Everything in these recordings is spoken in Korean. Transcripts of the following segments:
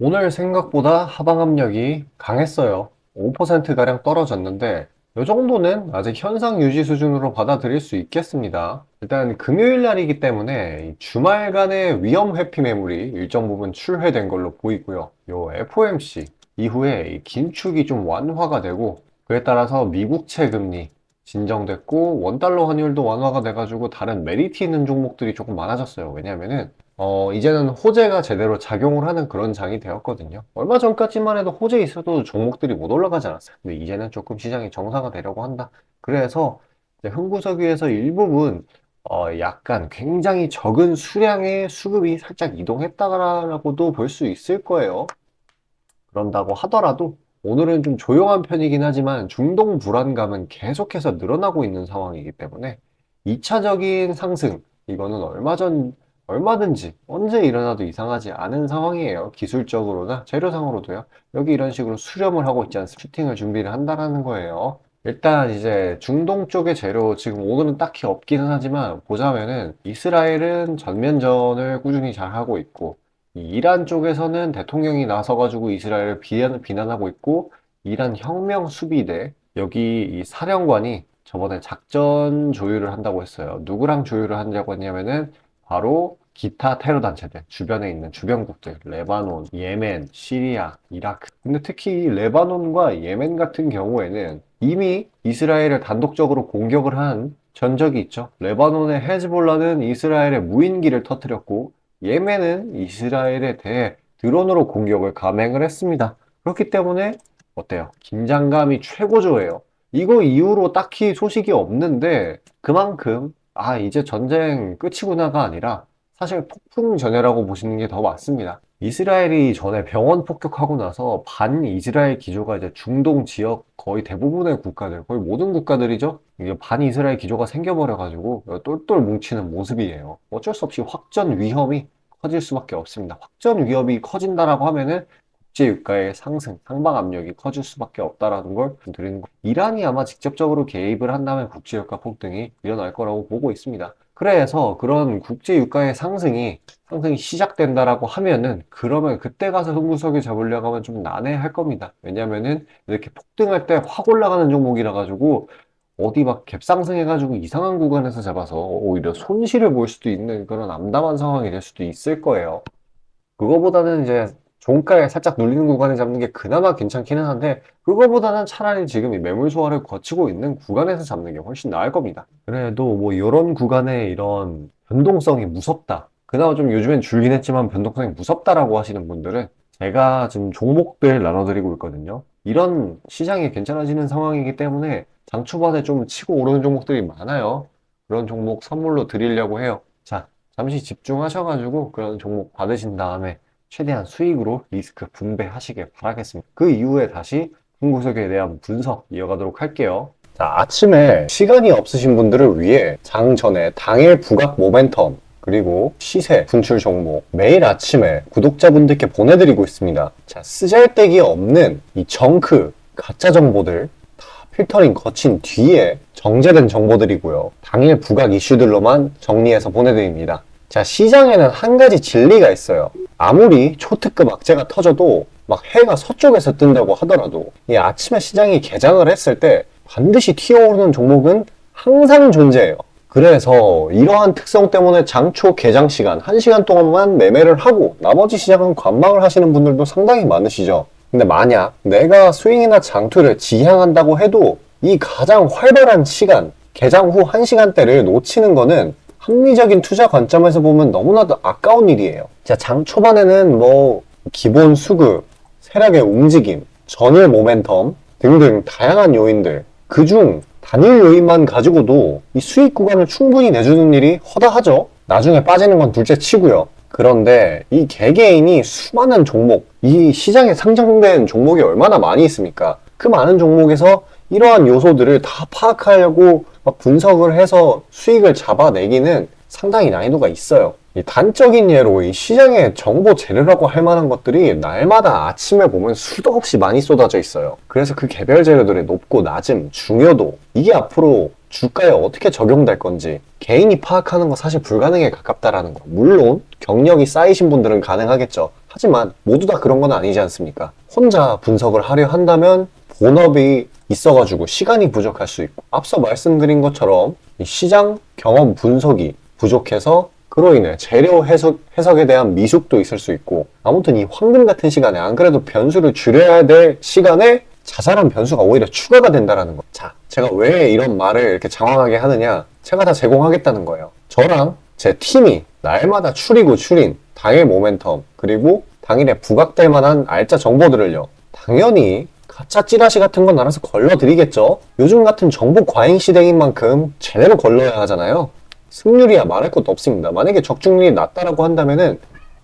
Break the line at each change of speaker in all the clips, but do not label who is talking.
오늘 생각보다 하방 압력이 강했어요. 5%가량 떨어졌는데 이 정도는 아직 현상 유지 수준으로 받아들일 수 있겠습니다. 일단 금요일 날이기 때문에 이 주말간의 위험 회피 매물이 일정 부분 출회된 걸로 보이고요. 요 FOMC 이후에 이 긴축이 좀 완화가 되고 그에 따라서 미국채 금리 진정됐고 원달러 환율도 완화가 돼가지고 다른 메리트 있는 종목들이 조금 많아졌어요. 왜냐면은 어, 이제는 호재가 제대로 작용을 하는 그런 장이 되었거든요. 얼마 전까지만 해도 호재 있어도 종목들이 못 올라가지 않았어요. 근데 이제는 조금 시장이 정상화 되려고 한다. 그래서 이제 흥구석유에서 일부분 어, 약간 굉장히 적은 수량의 수급이 살짝 이동했다라고도 볼 수 있을 거예요. 그런다고 하더라도 오늘은 좀 조용한 편이긴 하지만 중동 불안감은 계속해서 늘어나고 있는 상황이기 때문에 2차적인 상승, 이거는 얼마 전, 얼마든지 언제 일어나도 이상하지 않은 상황이에요. 기술적으로나 재료상으로도요. 여기 이런 식으로 수렴을 하고 있지 않습니까? 슈팅을 준비를 한다라는 거예요. 일단 이제 중동 쪽의 재료 지금 오늘은 딱히 없기는 하지만 보자면은 이스라엘은 전면전을 꾸준히 잘 하고 있고 이 이란 쪽에서는 대통령이 나서가지고 이스라엘을 비난, 비난하고 있고, 이란 혁명 수비대, 여기 이 사령관이 저번에 작전 조율을 한다고 했어요. 누구랑 조율을 한다고 했냐면은, 바로 기타 테러 단체들, 주변에 있는 주변국들, 레바논, 예멘, 시리아, 이라크. 근데 특히 레바논과 예멘 같은 경우에는 이미 이스라엘을 단독적으로 공격을 한 전적이 있죠. 레바논의 헤즈볼라는 이스라엘의 무인기를 터뜨렸고, 예멘은 이스라엘에 대해 드론으로 공격을 감행을 했습니다. 그렇기 때문에 어때요? 긴장감이 최고조예요. 이거 이후로 딱히 소식이 없는데 그만큼 아 이제 전쟁 끝이구나가 아니라 사실 폭풍 전야라고 보시는 게 더 맞습니다. 이스라엘이 전에 병원 폭격하고 나서 반 이스라엘 기조가 이제 중동 지역 거의 대부분의 국가들, 거의 모든 국가들이죠. 이게 반 이스라엘 기조가 생겨버려가지고 똘똘 뭉치는 모습이에요. 어쩔 수 없이 확전 위험이 커질 수밖에 없습니다. 확전 위협이 커진다라고 하면은 국제 유가의 상승, 상방 압력이 커질 수밖에 없다라는 걸 드리는 거. 이란이 아마 직접적으로 개입을 한다면 국제 유가 폭등이 일어날 거라고 보고 있습니다. 그래서 그런 국제 유가의 상승이 상승이 시작된다라고 하면은 그러면 그때 가서 흥구석을 잡으려고 하면 좀 난해할 겁니다. 왜냐면은 이렇게 폭등할 때 확 올라가는 종목이라 가지고 어디 막 갭상승해가지고 이상한 구간에서 잡아서 오히려 손실을 볼 수도 있는 그런 암담한 상황이 될 수도 있을 거예요. 그거보다는 이제 종가에 살짝 눌리는 구간에 잡는 게 그나마 괜찮기는 한데 그거보다는 차라리 지금 이 매물 소화를 거치고 있는 구간에서 잡는 게 훨씬 나을 겁니다. 그래도 뭐 이런 구간에 이런 변동성이 무섭다. 그나마 좀 요즘엔 줄긴 했지만 변동성이 무섭다라고 하시는 분들은 제가 지금 종목들 나눠드리고 있거든요. 이런 시장이 괜찮아지는 상황이기 때문에 장 초반에 좀 치고 오르는 종목들이 많아요. 그런 종목 선물로 드리려고 해요. 자, 잠시 집중하셔가지고 그런 종목 받으신 다음에 최대한 수익으로 리스크 분배하시길 바라겠습니다. 그 이후에 다시 흥구석에 대한 분석 이어가도록 할게요. 자, 아침에 시간이 없으신 분들을 위해 장 전에 당일 부각 모멘텀 그리고 시세 분출 종목 매일 아침에 구독자분들께 보내드리고 있습니다. 자, 쓰잘데기 없는 이 정크 가짜 정보들 다 필터링 거친 뒤에 정제된 정보들이고요. 당일 부각 이슈들로만 정리해서 보내드립니다. 자, 시장에는 한 가지 진리가 있어요. 아무리 초특급 악재가 터져도 막 해가 서쪽에서 뜬다고 하더라도 이 아침에 시장이 개장을 했을 때 반드시 튀어오르는 종목은 항상 존재해요. 그래서 이러한 특성 때문에 장초 개장 시간 1시간 동안만 매매를 하고 나머지 시장은 관망을 하시는 분들도 상당히 많으시죠. 근데 만약 내가 스윙이나 장투를 지향한다고 해도 이 가장 활발한 시간, 개장 후 1시간대를 놓치는 거는 합리적인 투자 관점에서 보면 너무나도 아까운 일이에요. 자, 장 초반에는 뭐 기본 수급, 세력의 움직임, 전일 모멘텀 등등 다양한 요인들 그중 단일 요인만 가지고도 이 수익 구간을 충분히 내주는 일이 허다하죠. 나중에 빠지는 건 둘째 치고요. 그런데 이 개개인이 수많은 종목, 이 시장에 상장된 종목이 얼마나 많이 있습니까? 그 많은 종목에서 이러한 요소들을 다 파악하려고 막 분석을 해서 수익을 잡아내기는 상당히 난이도가 있어요. 이 단적인 예로 이 시장의 정보 재료라고 할 만한 것들이 날마다 아침에 보면 수도 없이 많이 쏟아져 있어요. 그래서 그 개별 재료들의 높고 낮음, 중요도, 이게 앞으로 주가에 어떻게 적용될 건지 개인이 파악하는 거 사실 불가능에 가깝다라는 거. 물론 경력이 쌓이신 분들은 가능하겠죠. 하지만 모두 다 그런 건 아니지 않습니까? 혼자 분석을 하려 한다면 본업이 있어가지고 시간이 부족할 수 있고 앞서 말씀드린 것처럼 이 시장 경험 분석이 부족해서 그로 인해 재료 해석, 해석에 대한 미숙도 있을 수 있고 아무튼 이 황금 같은 시간에 안 그래도 변수를 줄여야 될 시간에 자잘한 변수가 오히려 추가가 된다라는 거. 자, 제가 왜 이런 말을 이렇게 장황하게 하느냐? 제가 다 제공하겠다는 거예요. 저랑 제 팀이 날마다 추리고 추린 당일 모멘텀 그리고 당일에 부각될 만한 알짜 정보들을요. 당연히 가짜 찌라시 같은 건 알아서 걸러드리겠죠. 요즘 같은 정보 과잉 시대인 만큼 제대로 걸러야 하잖아요. 승률이야 말할 것도 없습니다. 만약에 적중률이 낮다라고 한다면은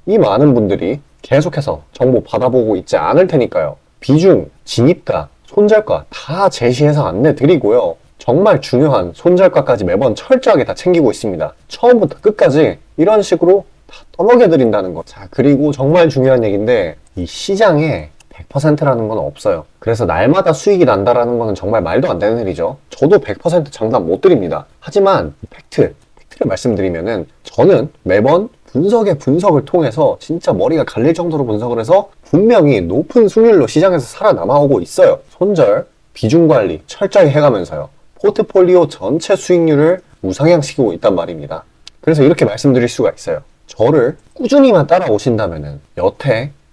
이 많은 분들이 계속해서 정보 받아보고 있지 않을 테니까요. 비중, 진입가, 손절가 다 제시해서 안내 드리고요. 정말 중요한 손절가까지 매번 철저하게 다 챙기고 있습니다. 처음부터 끝까지 이런 식으로 다 떠먹여 드린다는 거. 자, 그리고 정말 중요한 얘기인데 이 시장에 100%라는 건 없어요. 그래서 날마다 수익이 난다라는 거는 정말 말도 안 되는 일이죠. 저도 100% 장담 못 드립니다. 하지만 팩트, 팩트를 말씀드리면은 저는 매번 분석의 분석을 통해서 진짜 머리가 갈릴 정도로 분석을 해서 분명히 높은 수익률로 시장에서 살아남아오고 있어요. 손절, 비중 관리 철저히 해가면서요. 포트폴리오 전체 수익률을 우상향시키고 있단 말입니다. 그래서 이렇게 말씀드릴 수가 있어요. 저를 꾸준히만 따라오신다면은 여태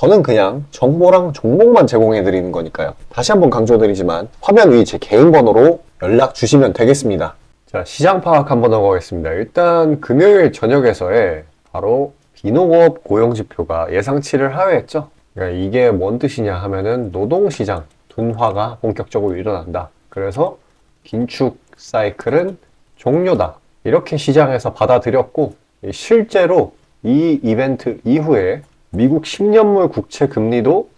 저는 그냥 정보랑 종목만 제공해 드리는 거니까요. 다시 한번 강조드리지만 화면 위 제 개인 번호로 연락 주시면 되겠습니다. 자, 시장 파악 한번 하겠습니다. 일단 금요일 저녁에서의 바로 비농업 고용 지표가 예상치를 하회했죠. 그러니까 이게 뭔 뜻이냐 하면은 노동 시장 둔화가 본격적으로 일어난다. 그래서 긴축 사이클은 종료다. 이렇게 시장에서 받아들였고 실제로 이 이벤트 이후에 미국 10년물 국채 금리도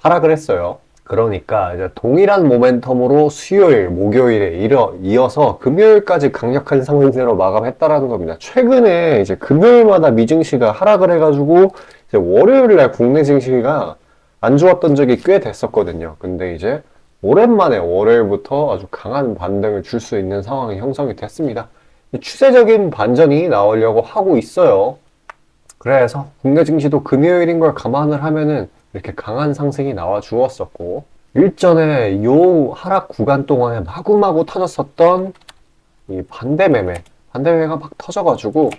하락을 했어요. 그러니까 이제 동일한 모멘텀으로 수요일, 목요일에 이어, 이어서 금요일까지 강력한 상승세로 마감했다라는 겁니다. 최근에 이제 금요일마다 미증시가 하락을 해가지고 이제 월요일날 국내 증시가 안 좋았던 적이 꽤 됐었거든요. 근데 이제 오랜만에 월요일부터 아주 강한 반등을 줄 수 있는 상황이 형성이 됐습니다. 추세적인 반전이 나오려고 하고 있어요. 그래서 국내 증시도 금요일인 걸 감안을 하면은 이렇게 강한 상승이 나와 주었었고 일전에 요 하락 구간 동안에 마구마구 터졌었던 이 반대 매매, 반대 매매가 막 터져가지고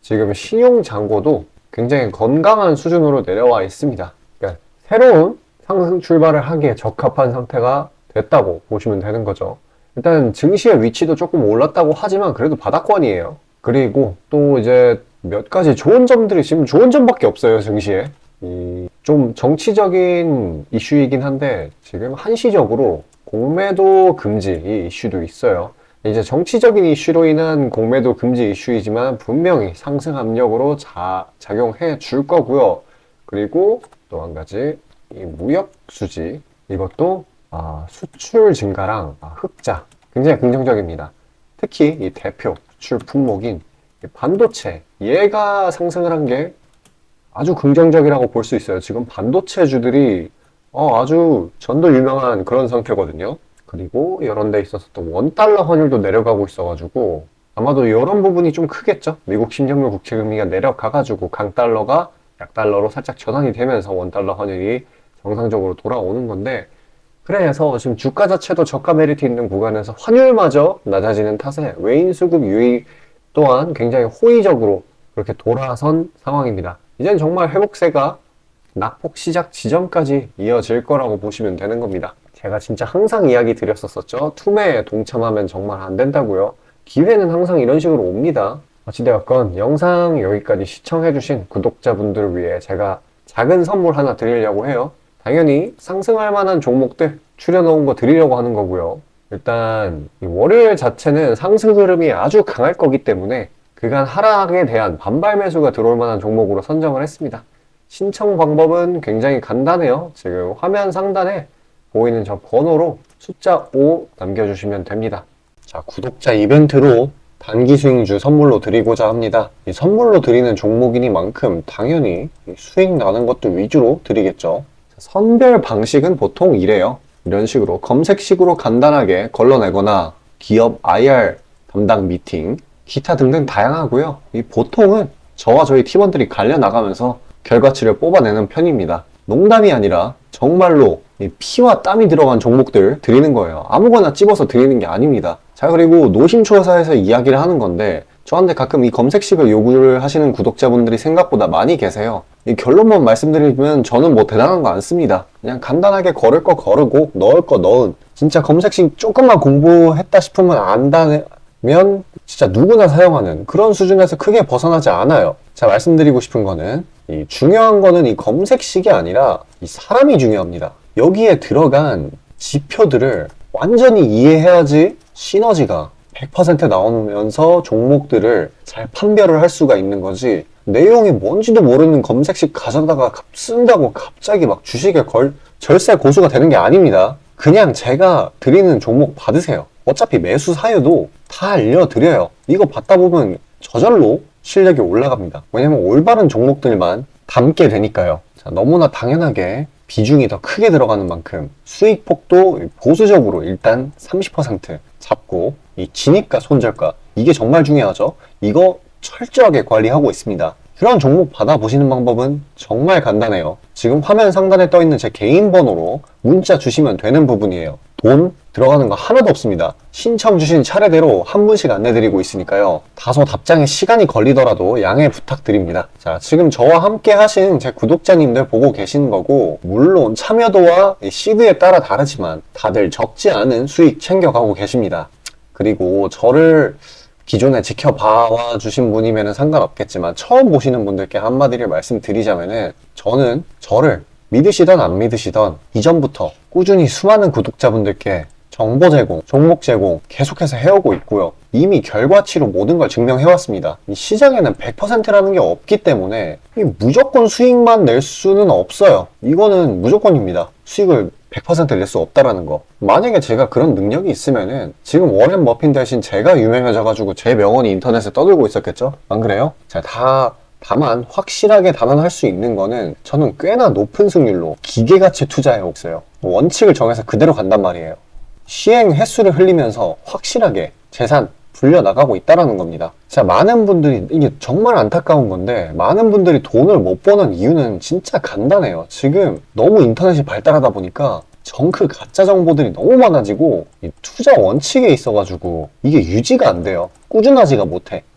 지금 신용 잔고도 굉장히 건강한 수준으로 내려와 있습니다. 그러니까 새로운 상승 출발을 하기에 적합한 상태가 됐다고 보시면 되는 거죠. 일단 증시의 위치도 조금 올랐다고 하지만 그래도 바닥권이에요. 그리고 또 이제 몇 가지 좋은 점들이 지금 좋은 점밖에 없어요, 증시에. 이 좀 정치적인 이슈이긴 한데 지금 한시적으로 공매도 금지 이 이슈도 있어요. 이제 정치적인 이슈로 인한 공매도 금지 이슈이지만 분명히 상승 압력으로 자, 작용해 줄 거고요. 그리고 또 한 가지 이 무역 수지 이것도 아, 수출 증가랑 아, 흑자 굉장히 긍정적입니다. 특히 이 대표 수출 품목인 이 반도체 얘가 상승을 한 게 아주 긍정적이라고 볼 수 있어요. 지금 반도체주들이 어, 아주 전도 유명한 그런 상태거든요. 그리고 이런 데 있어서 또 원달러 환율도 내려가고 있어가지고 아마도 이런 부분이 좀 크겠죠. 미국 10년물 국채 금리가 내려가가지고 강달러가 약달러로 살짝 전환이 되면서 원달러 환율이 정상적으로 돌아오는 건데 그래서 지금 주가 자체도 저가 메리트 있는 구간에서 환율마저 낮아지는 탓에 외인 수급 유입 또한 굉장히 호의적으로 그렇게 돌아선 상황입니다. 이젠 정말 회복세가 낙폭 시작 지점까지 이어질 거라고 보시면 되는 겁니다. 제가 진짜 항상 이야기 드렸었었죠. 투매에 동참하면 정말 안 된다고요. 기회는 항상 이런 식으로 옵니다. 어찌되었건 영상 여기까지 시청해주신 구독자분들을 위해 제가 작은 선물 하나 드리려고 해요. 당연히 상승할 만한 종목들 추려놓은 거 드리려고 하는 거고요. 일단 이 월요일 자체는 상승 흐름이 아주 강할 거기 때문에 그간 하락에 대한 반발 매수가 들어올 만한 종목으로 선정을 했습니다. 신청 방법은 굉장히 간단해요. 지금 화면 상단에 보이는 저 번호로 숫자 5 남겨주시면 됩니다. 자, 구독자 이벤트로 단기 수익주 선물로 드리고자 합니다. 이 선물로 드리는 종목이니만큼 당연히 이 수익 나는 것도 위주로 드리겠죠. 자, 선별 방식은 보통 이래요. 이런 식으로 검색식으로 간단하게 걸러내거나 기업 IR 담당 미팅, 기타 등등 다양하고요. 이 보통은 저와 저희 팀원들이 갈려 나가면서 결과치를 뽑아내는 편입니다. 농담이 아니라 정말로 이 피와 땀이 들어간 종목들 드리는 거예요. 아무거나 찝어서 드리는 게 아닙니다. 자, 그리고 노심초사에서 이야기를 하는 건데 저한테 가끔 이 검색식을 요구를 하시는 구독자분들이 생각보다 많이 계세요. 이 결론만 말씀드리면 저는 뭐 대단한 거 안 씁니다. 그냥 간단하게 걸을 거 거르고 넣을 거 넣은 진짜 검색식 조금만 공부했다 싶으면 안다 면 진짜 누구나 사용하는 그런 수준에서 크게 벗어나지 않아요. 자, 말씀드리고 싶은 거는 이 중요한 거는 이 검색식이 아니라 이 사람이 중요합니다. 여기에 들어간 지표들을 완전히 이해해야지 시너지가 100% 나오면서 종목들을 잘 판별을 할 수가 있는 거지 내용이 뭔지도 모르는 검색식 가져다가 갑- 쓴다고 갑자기 막 주식에 걸 절세 고수가 되는 게 아닙니다. 그냥 제가 드리는 종목 받으세요. 어차피 매수 사유도 다 알려드려요. 이거 받다 보면 저절로 실력이 올라갑니다. 왜냐면 올바른 종목들만 담게 되니까요. 자, 너무나 당연하게 비중이 더 크게 들어가는 만큼 수익 폭도 보수적으로 일단 30% 잡고 이 진입가 손절가 이게 정말 중요하죠. 이거 철저하게 관리하고 있습니다. 그런 종목 받아보시는 방법은 정말 간단해요. 지금 화면 상단에 떠 있는 제 개인 번호로 문자 주시면 되는 부분이에요. 돈 들어가는 거 하나도 없습니다. 신청 주신 차례대로 한 분씩 안내드리고 있으니까요. 다소 답장에 시간이 걸리더라도 양해 부탁드립니다. 자, 지금 저와 함께 하신 제 구독자님들 보고 계시는 거고, 물론 참여도와 이 시드에 따라 다르지만 다들 적지 않은 수익 챙겨가고 계십니다. 그리고 저를 기존에 지켜봐 주신 분이면 상관없겠지만 처음 보시는 분들께 한마디를 말씀드리자면은 저는 저를 믿으시던 안 믿으시던 이전부터 꾸준히 수많은 구독자분들께 정보 제공, 종목 제공 계속해서 해오고 있고요. 이미 결과치로 모든 걸 증명해왔습니다. 이 시장에는 100%라는 게 없기 때문에 이 무조건 수익만 낼 수는 없어요. 이거는 무조건입니다. 수익을 100%낼 수 없다라는 거. 만약에 제가 그런 능력이 있으면은 지금 워렌 머핀 대신 제가 유명해져가지고 제 명언이 인터넷에 떠들고 있었겠죠? 안 그래요? 자, 다 다만 확실하게 단언할 수 있는 거는 저는 꽤나 높은 승률로 기계가치 투자해 왔어요. 원칙을 정해서 그대로 간단 말이에요. 시행 횟수를 흘리면서 확실하게 재산 불려나가고 있다라는 겁니다. 자, 많은 분들이, 이게 정말 안타까운 건데, 많은 분들이 돈을 못 버는 이유는 진짜 간단해요. 지금 너무 인터넷이 발달하다 보니까 정크 가짜 정보들이 너무 많아지고, 이 투자 원칙에 있어가지고, 이게 유지가 안 돼요. 꾸준하지가 못해.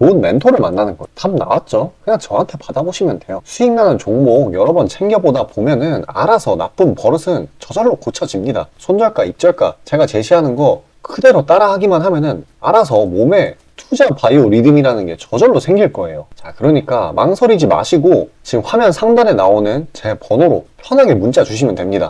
좋은 멘토를 만나는 거예요. 답 나왔죠? 그냥 저한테 받아보시면 돼요. 수익 나는 종목 여러 번 챙겨보다 보면은 알아서 나쁜 버릇은 저절로 고쳐집니다. 손절가, 입절가 제가 제시하는 거 그대로 따라하기만 하면은 알아서 몸에 투자 바이오 리듬이라는 게 저절로 생길 거예요. 자, 그러니까 망설이지 마시고 지금 화면 상단에 나오는 제 번호로 편하게 문자 주시면 됩니다.